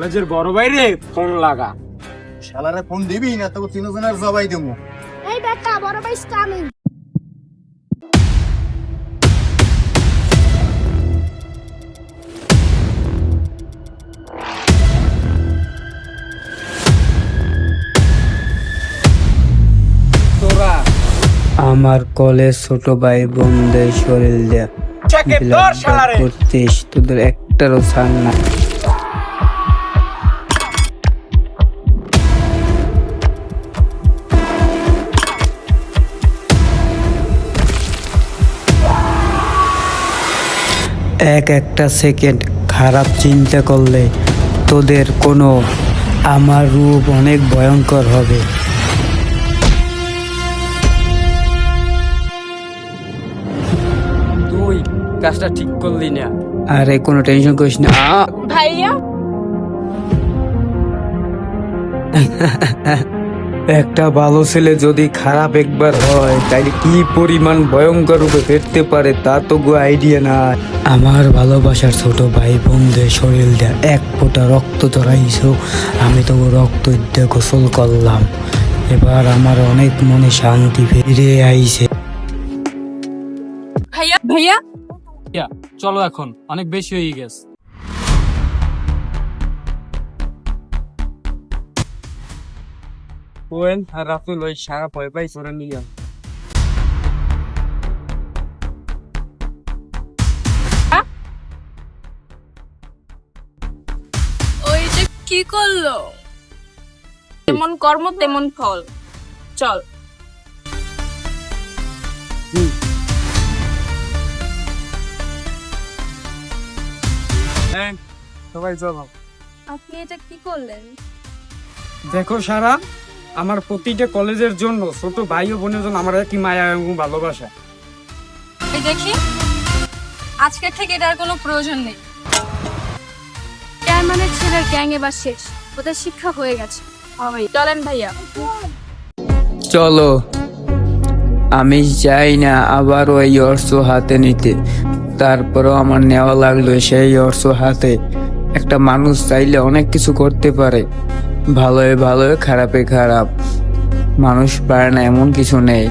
কলেজের বড় বাইরে ফোন লাগা। শালারে ফোন দিবি না তোকে তিনজনের জবাই দেবো। এই বেটা বড় ভাই কামিং তোরা। আমার কলেজ ছোট ভাই বোনদের শরীর দেয়া। চেকে করতিস তোদের একটারও ছাড় না এক একটা সেকেন্ড খারাপ চিন্তা করলে তোদের কোনো আমার রূপ অনেক ভয়ঙ্কর হবে। তুই কাজটা ঠিক করলি না। আরে কোনো টেনশন করিস না। ভাইয়া? একটা ভালো ছেলে যদি খারাপ একবার হয় তাহলে কি পরিমাণ ভয়ঙ্কর রূপে ফেরতে পারে তা তো গো আইডিয়া নাই। আমার ভালোবাসার ছোট ভাই বোনদের শরীর দেয়া এক ফোঁটা রক্ত চড়াইছো আমি তো রক্ত দিয়ে গোসল করলাম। এবার আমার অনেক মনে শান্তি ফিরে আইছে। ভাইয়া? ভাইয়া? চলো এখন। অনেক বেশি হয়ে গেছে। কোয়েন আর রাতুল ওই সারা ভয় পাই চোরা নিয়ে। কি করল? যেমন কর্ম তেমন ফল। চল। হ্যাঁ সবাই চলো আপনি এটা কি করলেন? দেখো সারা আমার প্রতিটা কলেজের জন্য ছোট ভাই ও বোনের জন্য আমার একই মায়া এবং ভালোবাসা। দেখি আজকে থেকে এটার কোনো প্রয়োজন নেই। চেয়ারম্যানের ছেলের গ্যাং এবার শেষ। ওদের শিক্ষা হয়ে গেছে। চলেন ভাইয়া। চলো। আমি চাই না আবার ওই অর্থ হাতে নিতে। তারপরেও আমার নেওয়া লাগল সেই অর্থ হাতে। একটা মানুষ চাইলে অনেক কিছু করতে পারে। ভালোয় ভালো খারাপে খারাপ। মানুষ পারে না এমন কিছু নেই।